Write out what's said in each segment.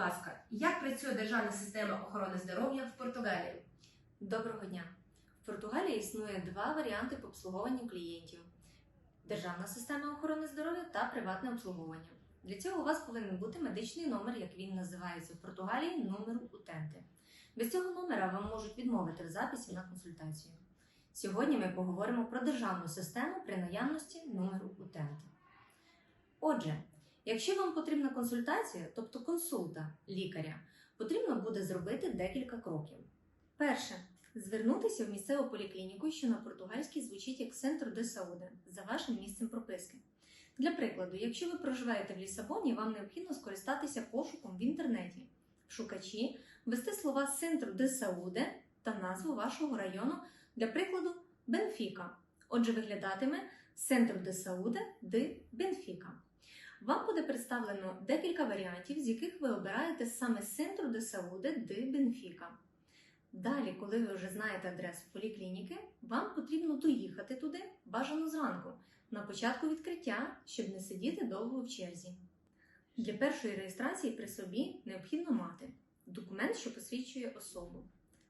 ласка, як працює державна система охорони здоров'я в Португалії? Доброго дня! В Португалії існує два варіанти по обслуговуванню клієнтів: державна система охорони здоров'я та приватне обслуговування. Для цього у вас повинен бути медичний номер, як він називається в Португалії, номер утенти. Без цього номера вам можуть відмовити в записі на консультацію. Сьогодні ми поговоримо про державну систему при наявності номеру утенти. Отже, якщо вам потрібна консультація, тобто консульта лікаря, потрібно буде зробити декілька кроків. Перше звернутися в місцеву поліклініку, що на португальській звучить як центр де Сауде, за вашим місцем прописки. Для прикладу, якщо ви проживаєте в Лісабоні, вам необхідно скористатися пошуком в інтернеті, в шукачі, ввести слова центру де Сауде та назву вашого району, для прикладу, Бенфіка. Отже, виглядатиме Центр де Сауде де Бенфіка. Вам буде представлено декілька варіантів, з яких ви обираєте саме Центру де Сауде де Бенфіка. Далі, коли ви вже знаєте адресу поліклініки, вам потрібно доїхати туди бажано зранку, на початку відкриття, щоб не сидіти довго в черзі. Для першої реєстрації при собі необхідно мати документ, що посвідчує особу,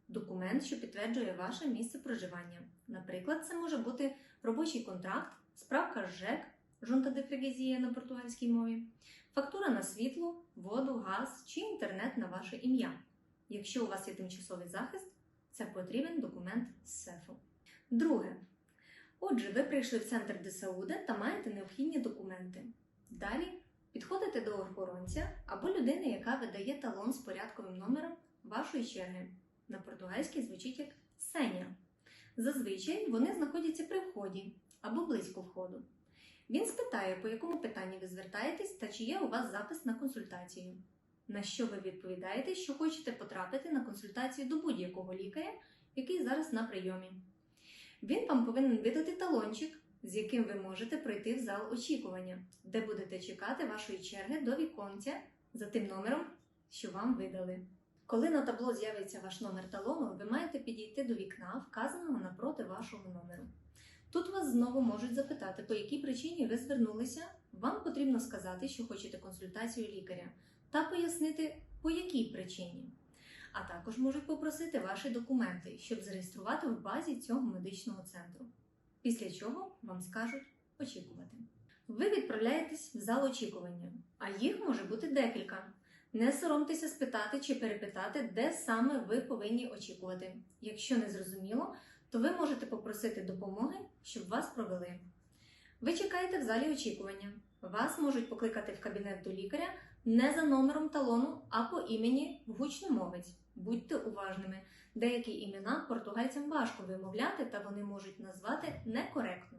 документ, що підтверджує ваше місце проживання. Наприклад, це може бути робочий контракт, справка з ЖЕК, жунта де фрегезія на португальській мові, фактура на світло, воду, газ чи інтернет на ваше ім'я. Якщо у вас є тимчасовий захист, це потрібен документ з СЕФу. Друге. Отже, ви прийшли в центр ДСАУДе та маєте необхідні документи. Далі підходите до охоронця або людини, яка видає талон з порядковим номером вашої черги. На португальській звучить як сеня. Зазвичай вони знаходяться при вході або близько входу. Він спитає, по якому питанні ви звертаєтесь та чи є у вас запис на консультацію. На що ви відповідаєте, що хочете потрапити на консультацію до будь-якого лікаря, який зараз на прийомі. Він вам повинен видати талончик, з яким ви можете пройти в зал очікування, де будете чекати вашої черги до віконця за тим номером, що вам видали. Коли на табло з'явиться ваш номер талону, ви маєте підійти до вікна, вказаного напроти вашого номеру. Тут вас знову можуть запитати, по якій причині ви звернулися. Вам потрібно сказати, що хочете консультацію лікаря, та пояснити, по якій причині. А також можуть попросити ваші документи, щоб зареєструвати в базі цього медичного центру. Після чого вам скажуть очікувати. Ви відправляєтесь в зал очікування, а їх може бути декілька. Не соромтеся спитати чи перепитати, де саме ви повинні очікувати. Якщо не зрозуміло, то ви можете попросити допомоги, щоб вас провели. Ви чекаєте в залі очікування. Вас можуть покликати в кабінет до лікаря не за номером талону, а по імені гучномовець. Будьте уважними. Деякі імена португальцям важко вимовляти, та вони можуть назвати некоректно.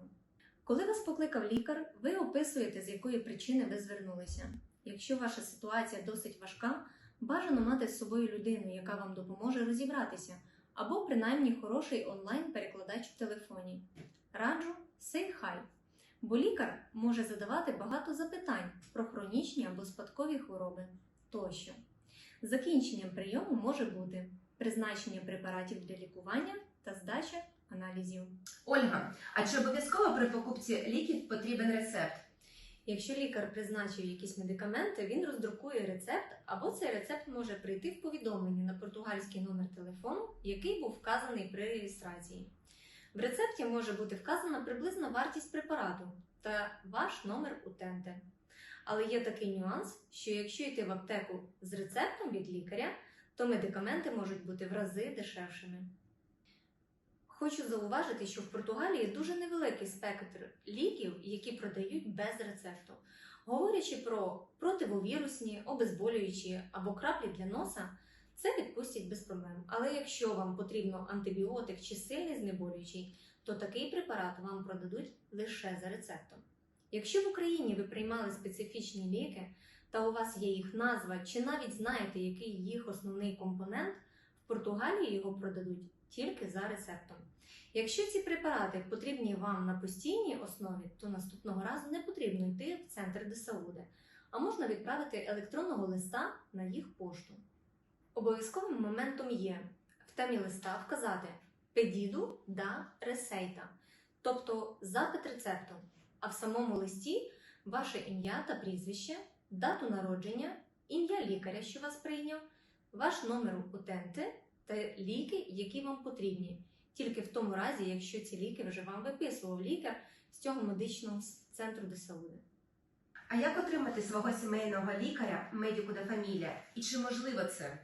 Коли вас покликав лікар, ви описуєте, з якої причини ви звернулися. Якщо ваша ситуація досить важка, бажано мати з собою людину, яка вам допоможе розібратися, або принаймні хороший онлайн-перекладач в телефоні. Раджу say hi, бо лікар може задавати багато запитань про хронічні або спадкові хвороби тощо. Закінченням прийому може бути призначення препаратів для лікування та здача аналізів. Ольга, а чи обов'язково при покупці ліків потрібен рецепт? Якщо лікар призначив якісь медикаменти, він роздрукує рецепт, або цей рецепт може прийти в повідомленні на португальський номер телефону, який був вказаний при реєстрації. В рецепті може бути вказана приблизна вартість препарату та ваш номер утенти. Але є такий нюанс, що якщо йти в аптеку з рецептом від лікаря, то медикаменти можуть бути в рази дешевшими. Хочу зауважити, що в Португалії дуже невеликий спектр ліків, які продають без рецепту. Говорячи про противовірусні, обезболюючі або краплі для носа, це відпустять без проблем. Але якщо вам потрібно антибіотик чи сильний знеболюючий, то такий препарат вам продадуть лише за рецептом. Якщо в Україні ви приймали специфічні ліки та у вас є їх назва, чи навіть знаєте, який їх основний компонент, в Португалії його продадуть тільки за рецептом. Якщо ці препарати потрібні вам на постійній основі, то наступного разу не потрібно йти в центр Десауде, а можна відправити електронного листа на їх пошту. Обов'язковим моментом є в темі листа вказати педіду да ресейта, тобто запит рецепту, а в самому листі ваше ім'я та прізвище, дату народження ім'я лікаря, що вас прийняв, ваш номер УТНТ та ліки, які вам потрібні. Тільки в тому разі, якщо ці ліки вже вам виписував лікар з цього медичного центру ДСАУД. А як отримати свого сімейного лікаря, медику де фамілія? І чи можливо це?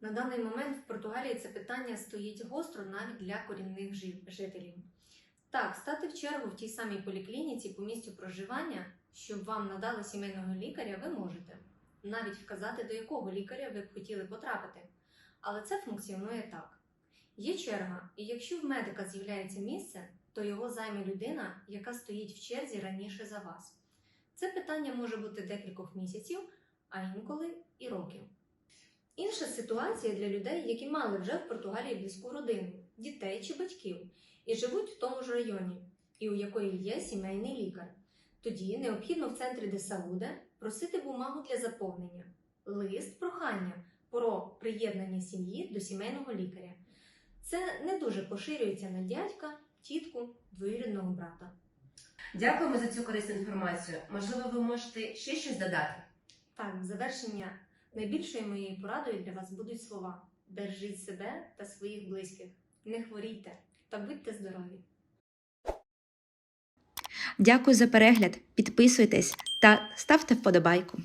На даний момент в Португалії це питання стоїть гостро навіть для корінних жителів. Так, стати в чергу в тій самій поліклініці по місцю проживання, щоб вам надали сімейного лікаря, ви можете. Навіть вказати, до якого лікаря ви б хотіли потрапити. Але це функціонує так: є черга, і якщо в медика з'являється місце, то його займе людина, яка стоїть в черзі раніше за вас. Це питання може бути декількох місяців, а інколи і років. Інша ситуація для людей, які мали вже в Португалії близьку родину, дітей чи батьків, і живуть в тому ж районі, і у якої є сімейний лікар. Тоді необхідно в центрі Десауде просити бумагу для заповнення, лист прохання про приєднання сім'ї до сімейного лікаря. Це не дуже поширюється на дядька, тітку, двоюрідного брата. Дякуємо за цю корисну інформацію. Можливо, ви можете ще щось додати? Так, в завершення найбільшою моєю порадою для вас будуть слова: бережіть себе та своїх близьких, не хворійте та будьте здорові. Дякую за перегляд, підписуйтесь та ставте вподобайку.